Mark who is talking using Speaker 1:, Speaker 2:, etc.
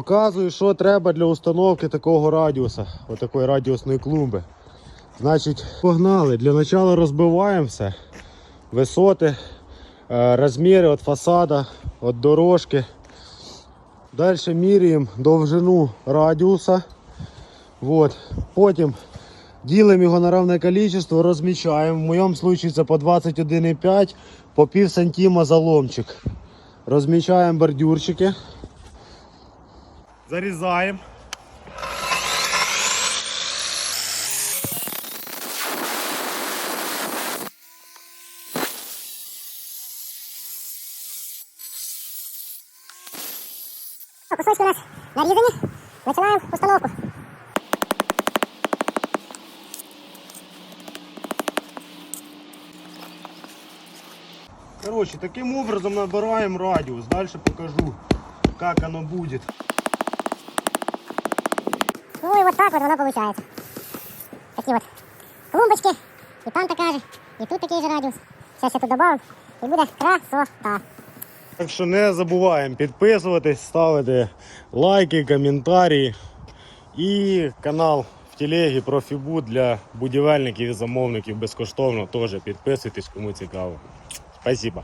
Speaker 1: Показую, що треба для установки такого радіуса, отакої радіусної клумби. Значить, погнали. Для початку розбиваємо все. Висоти, е, розміри від фасада, від дорожки. Далі міряємо довжину радіуса. Вот. Потім ділимо його на равне количество, розмічаємо. В моєму випадку це по 21,5, по пів сантима заломчик. Розмічаємо бордюрчики. Зарізаємо.
Speaker 2: Кусочки у нас нарізані. Починаємо установку.
Speaker 1: Короче, таким образом набираем радиус. Дальше покажу, как оно будет.
Speaker 2: Ну и вот так вот воно получается. Такие вот клумбочки. И там такая же. И тут такий же радіус. Сейчас я тут добавим. І буде красота.
Speaker 1: Так що не забуваємо підписуватись, ставити лайки, коментарі і канал в телегі про Фібу для будівельників і замовників безкоштовно. Теж підписуйтесь, кому цікаво. Спасибо.